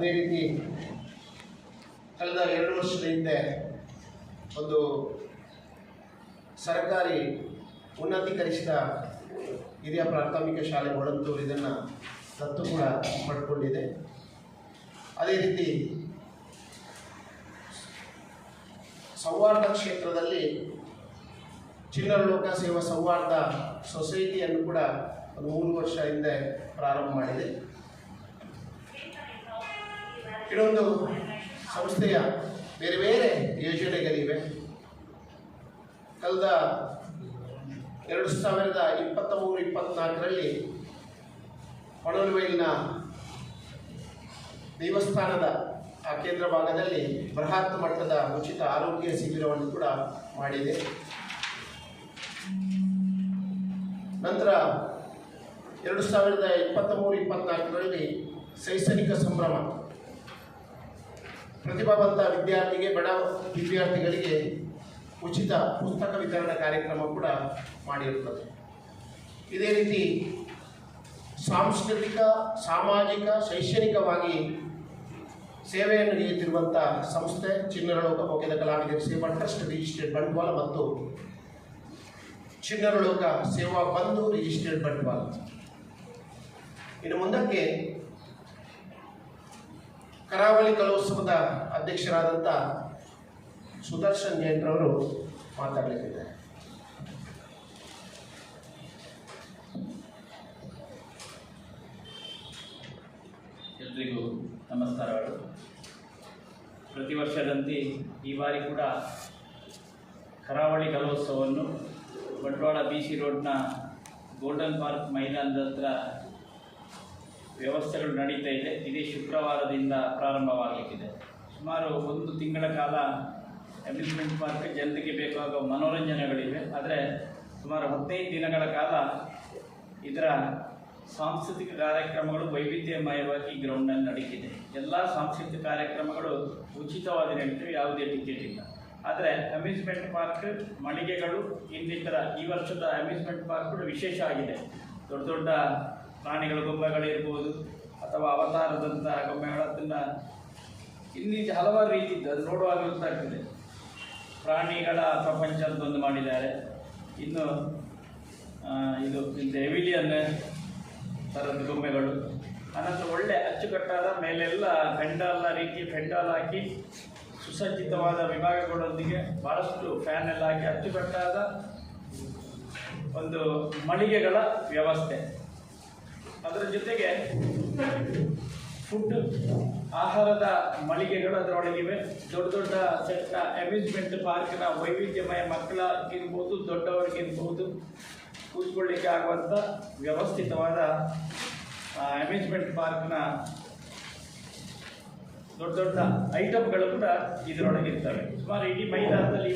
ಅದೇ ರೀತಿ ಕಳೆದ ಎರಡು ವರ್ಷದ ಹಿಂದೆ ಒಂದು ಸರ್ಕಾರಿ ಉನ್ನತೀಕರಿಸಿದ ಹಿರಿಯ ಪ್ರಾಥಮಿಕ ಶಾಲೆ ಒಳಂತೂರು ಇದನ್ನು ದತ್ತು ಕೂಡ ಪಡ್ಕೊಂಡಿದೆ. ಅದೇ ರೀತಿ ಸೌಹಾರ್ದ ಕ್ಷೇತ್ರದಲ್ಲಿ ಚಿಲ್ಲರ ಲೋಕ ಸೇವಾ ಸೊಸೈಟಿಯನ್ನು ಕೂಡ ಒಂದು ಮೂರು ವರ್ಷ ಹಿಂದೆ ಪ್ರಾರಂಭ ಮಾಡಿದೆ. ಇದೊಂದು ಸಂಸ್ಥೆಯ ಬೇರೆ ಬೇರೆ ಯೋಜನೆಗಳಿವೆ. ಕಳೆದ ಎರಡು ಸಾವಿರದ ಇಪ್ಪತ್ತ ಮೂರು ಇಪ್ಪತ್ತ್ನಾಲ್ಕರಲ್ಲಿ ಹೊಳಲ್ವೈಲ್ನ ದೇವಸ್ಥಾನದ ಆ ಕೇಂದ್ರ ಭಾಗದಲ್ಲಿ ಬೃಹತ್ ಮಟ್ಟದ ಉಚಿತ ಆರೋಗ್ಯ ಶಿಬಿರವನ್ನು ಕೂಡ ಮಾಡಿದೆ. ನಂತರ ಎರಡು ಸಾವಿರದ ಇಪ್ಪತ್ತ ಮೂರು ಇಪ್ಪತ್ತ್ನಾಲ್ಕರಲ್ಲಿ ಶೈಕ್ಷಣಿಕ ಸಂಭ್ರಮ ಪ್ರತಿಭಾವಂತ ವಿದ್ಯಾರ್ಥಿಗೆ, ಬಡ ವಿದ್ಯಾರ್ಥಿಗಳಿಗೆ ಉಚಿತ ಪುಸ್ತಕ ವಿತರಣಾ ಕಾರ್ಯಕ್ರಮ ಕೂಡ ಮಾಡಿರುತ್ತದೆ. ಇದೇ ರೀತಿ ಸಾಂಸ್ಕೃತಿಕ, ಸಾಮಾಜಿಕ, ಶೈಕ್ಷಣಿಕವಾಗಿ ಸೇವೆಯನ್ನು ನೀಡುತ್ತಿರುವಂಥ ಸಂಸ್ಥೆ ಚಿನ್ನರಲೋಕ ಮೌಖ್ಯದ ಕಲಾವಿದರ ಸೇವಾ ಟ್ರಸ್ಟ್ ರಿಜಿಸ್ಟರ್ಡ್ ಬಂಡವಾಳ ಮತ್ತು ಚಿನ್ನರಲೋಕ ಸೇವಾ ಬಂಧು ರಿಜಿಸ್ಟರ್ಡ್ ಬಂಡವಾಳ. ಇನ್ನು ಮುಂದಕ್ಕೆ ಕರಾವಳಿ ಕಲೋತ್ಸವದ ಅಧ್ಯಕ್ಷರಾದಂಥ ಸುದರ್ಶನ್ ಜೈನ್ರವರು ಮಾತಾಡಲಿಕ್ಕಿದ್ದಾರೆ. ಎಲ್ರಿಗೂ ನಮಸ್ಕಾರಗಳು. ಪ್ರತಿ ವರ್ಷದಂತೆ ಈ ಬಾರಿ ಕೂಡ ಕರಾವಳಿ ಕಲೋತ್ಸವವನ್ನು ಬಂಟ್ವಾಳ ಬಿ ಸಿ ರೋಡ್ನ ಗೋಲ್ಡನ್ ಪಾರ್ಕ್ ಮೈದಾನದ ಹತ್ರ ವ್ಯವಸ್ಥೆಗಳು ನಡೀತಾ ಇದೆ. ಇದೇ ಶುಕ್ರವಾರದಿಂದ ಪ್ರಾರಂಭವಾಗಲಿಕ್ಕಿದೆ. ಸುಮಾರು ಒಂದು ತಿಂಗಳ ಕಾಲ ಅಮ್ಯೂಸ್ಮೆಂಟ್ ಪಾರ್ಕ್ ಜನರಿಗೆ ಬೇಕಾಗುವ ಮನೋರಂಜನೆಗಳಿವೆ. ಆದರೆ ಸುಮಾರು ಹದಿನೈದು ದಿನಗಳ ಕಾಲ ಇದರ ಸಾಂಸ್ಕೃತಿಕ ಕಾರ್ಯಕ್ರಮಗಳು ವೈವಿಧ್ಯಮಯವಾಗಿ ಗ್ರೌಂಡ್ನಲ್ಲಿ ನಡೀತಿದೆ. ಎಲ್ಲ ಸಾಂಸ್ಕೃತಿಕ ಕಾರ್ಯಕ್ರಮಗಳು ಉಚಿತವಾಗಿ ನಡೀತವೆ ಯಾವುದೇ ಟಿಕೆಟ್ ಇಲ್ಲ. ಆದರೆ ಅಮ್ಯೂಸ್ಮೆಂಟ್ ಪಾರ್ಕ್ ಮಳಿಗೆಗಳು ಇನ್ನಿತರ ಈ ವರ್ಷದ ಅಮ್ಯೂಸ್ಮೆಂಟ್ ಪಾರ್ಕ್ಗಳು ವಿಶೇಷ ಆಗಿದೆ. ದೊಡ್ಡ ದೊಡ್ಡ ಪ್ರಾಣಿಗಳ ಗೊಂಬೆಗಳಿರ್ಬೋದು ಅಥವಾ ಅವತಾರದಂತಹ ಗೊಂಬೆಗಳ ಅದನ್ನು ಇಲ್ಲಿ ಹಲವಾರು ರೀತಿ ಇದ್ದು, ಅದು ನೋಡುವಾಗ ಗೊತ್ತಾಗ್ತದೆ. ಪ್ರಾಣಿಗಳ ಪ್ರಪಂಚ ಅಂತ ಒಂದು ಮಾಡಿದ್ದಾರೆ. ಇನ್ನು ಇದು ಎವಿಲಿಯನ್ ಥರದ ಗೊಂಬೆಗಳು. ಅನಂತರ ಒಳ್ಳೆ ಅಚ್ಚುಕಟ್ಟಾದ ಮೇಲೆಲ್ಲ ಪೆಂಡಾಲ್ನ ರೀತಿ ಪೆಂಡಾಲ್ ಹಾಕಿ ಸುಸಜ್ಜಿತವಾದ ವಿಭಾಗಗಳೊಂದಿಗೆ ಭಾಳಷ್ಟು ಫ್ಯಾನ್ ಎಲ್ಲ ಹಾಕಿ ಅಚ್ಚುಕಟ್ಟಾದ ಒಂದು ಮಳಿಗೆಗಳ ವ್ಯವಸ್ಥೆ. ಅದರ ಜೊತೆಗೆ ಫುಡ್ ಆಹಾರದ ಮಳಿಗೆಗಳು ಅದರೊಳಗಿವೆ. ದೊಡ್ಡ ದೊಡ್ಡ ಸೆಟ್ನ ಅಮ್ಯೂಸ್ಮೆಂಟ್ ಪಾರ್ಕ್ನ ವೈವಿಧ್ಯಮಯ ಮಕ್ಕಳಿಗಿರ್ಬೋದು, ದೊಡ್ಡವರಿಗಿರ್ಬೋದು ಕೂತ್ಕೊಳ್ಳಿಕ್ಕೆ ಆಗುವಂಥ ವ್ಯವಸ್ಥಿತವಾದ ಅಮ್ಯೂಸ್ಮೆಂಟ್ ಪಾರ್ಕ್ನ ದೊಡ್ಡ ದೊಡ್ಡ ಐಟಮ್ಗಳು ಕೂಡ ಇದರೊಳಗಿರ್ತವೆ. ಸುಮಾರು ಇಡೀ ಮೈದಾನದಲ್ಲಿ